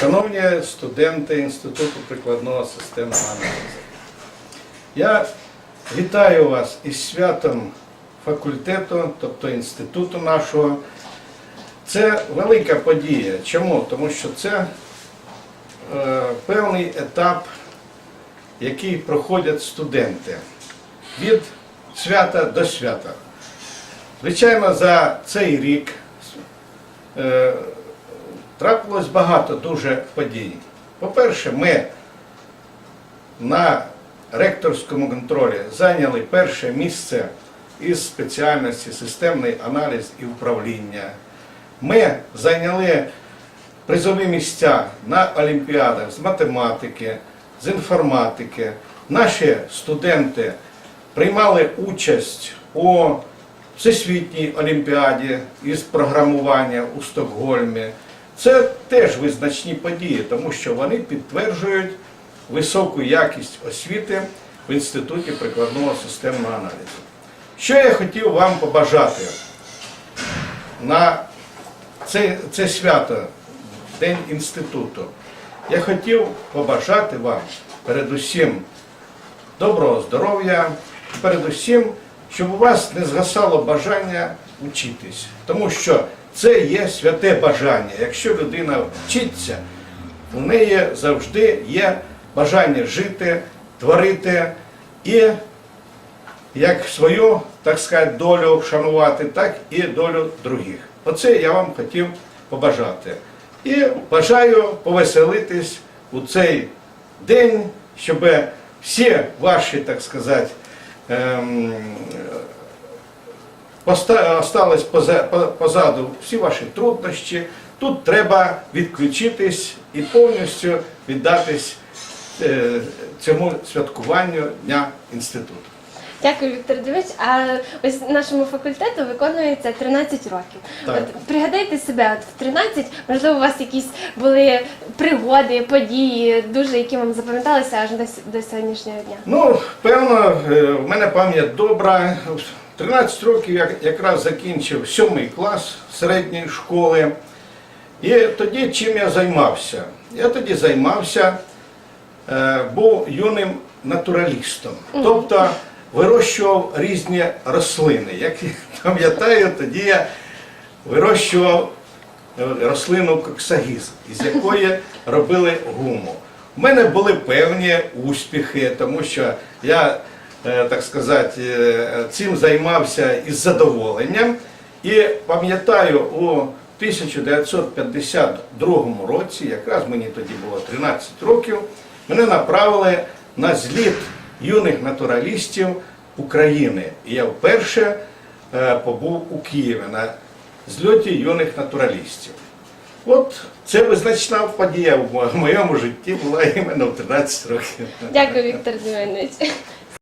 Шановні студенти Інституту прикладного системного аналізу, я вітаю вас із святом факультету, тобто інституту нашого. Це велика подія. Чому? Тому що це е, певний етап, який проходять студенти від свята до свята. Звичайно, за цей рік е, трапилось багато дуже подій. По-перше, ми на ректорському контролі зайняли перше місце із спеціальності системний аналіз і управління. Ми зайняли призові місця на олімпіадах з математики, з інформатики. Наші студенти приймали участь у Всесвітній олімпіаді із програмування у Стокгольмі. Це теж визначні події, тому що вони підтверджують високу якість освіти в Інституті прикладного системного аналізу. Що я хотів вам побажати на це, це свято, День інституту. Я хотів побажати вам передусім доброго здоров'я, передусім, щоб у вас не згасало бажання вчитись. Тому що це є святе бажання. Якщо людина вчиться, у неї завжди є бажання жити, творити і як свою, так сказати, долю вшанувати, так і долю других. Оце я вам хотів побажати. І бажаю повеселитись у цей день, щоб всі ваші, так сказати, по- позаду всі ваші труднощі. Тут треба відключитись і повністю віддатись е, цьому святкуванню Дня інституту. Дякую, Віктор Дмитрович. А ось нашому факультету виконується 13 років. Так. От пригадайте себе, от в 13, можливо, у вас якісь були пригоди, події, дуже які вам запам'яталися аж до, до сьогоднішнього дня. Ну, певно, е, в мене пам'ять добра. В 13 років я якраз закінчив 7 клас середньої школи. І тоді чим я займався? Я тоді займався, е, був юним натуралістом. Тобто вирощував різні рослини. Як я пам'ятаю, тоді я вирощував е, рослину коксагіз, із якої робили гуму. У мене були певні успіхи, тому що я, так сказати, е, цим займався із задоволенням. І пам'ятаю, у 1952 році, якраз мені тоді було 13 років, мене направили на зліт юних натуралістів України. І я вперше е, побув у Києві на зльоті юних натуралістів. От це визначна подія в моєму житті була іменно в 13 років. Дякую, Віктор Дмитрович.